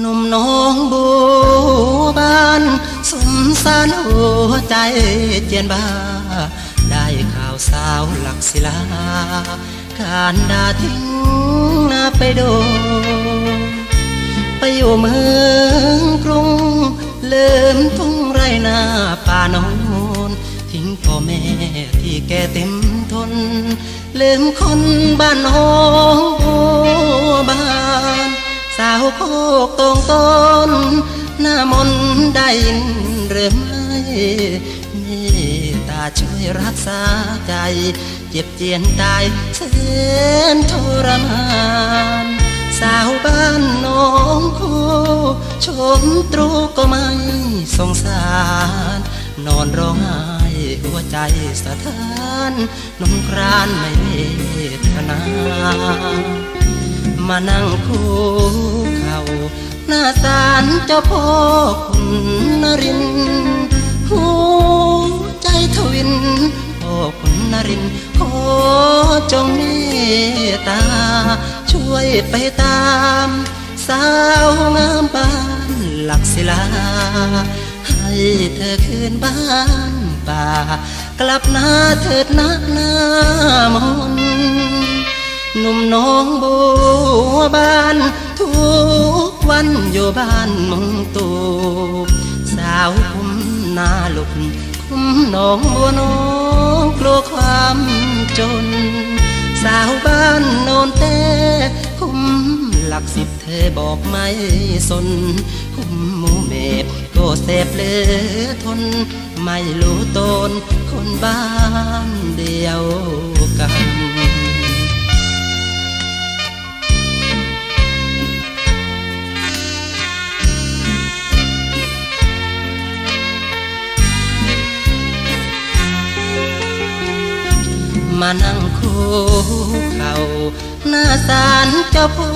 นุ่มน้องบัวบานสมสารหัวใจเจียนบ้า ได้ข่าวสาวหลักศิลา การดาทิ้งนาไปโดนไปอยู่เมืองกรุง เลิมทุ่งไรนาป่าโนนทิ้งพ่อแม่ที่แก่เต็มทน เลืมคนบ้านน้องบัวบานาวโคกตรงต้น หน้ามนได้ยินหรือไม่มตตาช่วยรักษาใจ เจ็บเจียนตายแสนทรมานสาวบ้านน้องคู่ชมตรูก็ไม่สงสาร นอนร้องไห้หัวใจสะท้านนงครานไม่เวทนา มานั่งคู่า หน้าศาลเจ้าพ่อคุณนรินหัวใจทวินพ่อคุณนรินขอจงเมตตา ช่วยไปตาม สาวงามบ้านหลักศิลา ให้เธอคืนบ้านป่ากลับนาเถิดนะหน้ามนหนุ่มน้องบัวบาน ทุกวันอยู่บ้านมงตูสาวคุ้มนาลุกคุ้มน้องบัวน้องกลัวความจน สาวบ้านโนนแต่คุ้มหลักสิบเธอบอกไม่สน คุ้มมูเมบก็เสพเลือทน ไม่รู้ตนคนบ้านเดียวกัน มานั่งคู่เขาหน้าศาลเจ้าพ่อ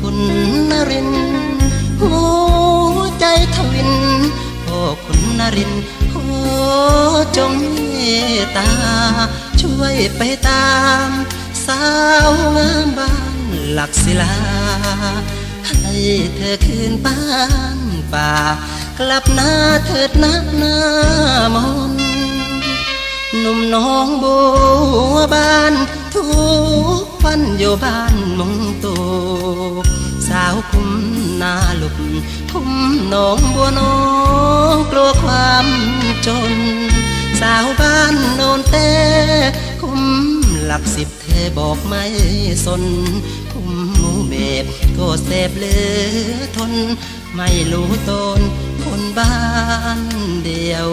คุณนรินหัวใจทวินพ่อคุณนรินทร์ขอจงเมตตา ช่วยไปตาม สาวงามบ้านหลักศิลา ให้เธอคืนบ้านป่า กลับหน้าเถิดนะหน้ามนต์ หนุ่มน้องบัวบานทุกวันอยู่บ้านมงตูสาวคุมนาลุกคุมน้องบัวน้องกลัวความจน สาวบ้านโนนแต่คุมหลักสิบเธอบอกไม่สน คุมมูเมบก็เสพเลือทน ไม่รู้ตนคนบ้านเดียว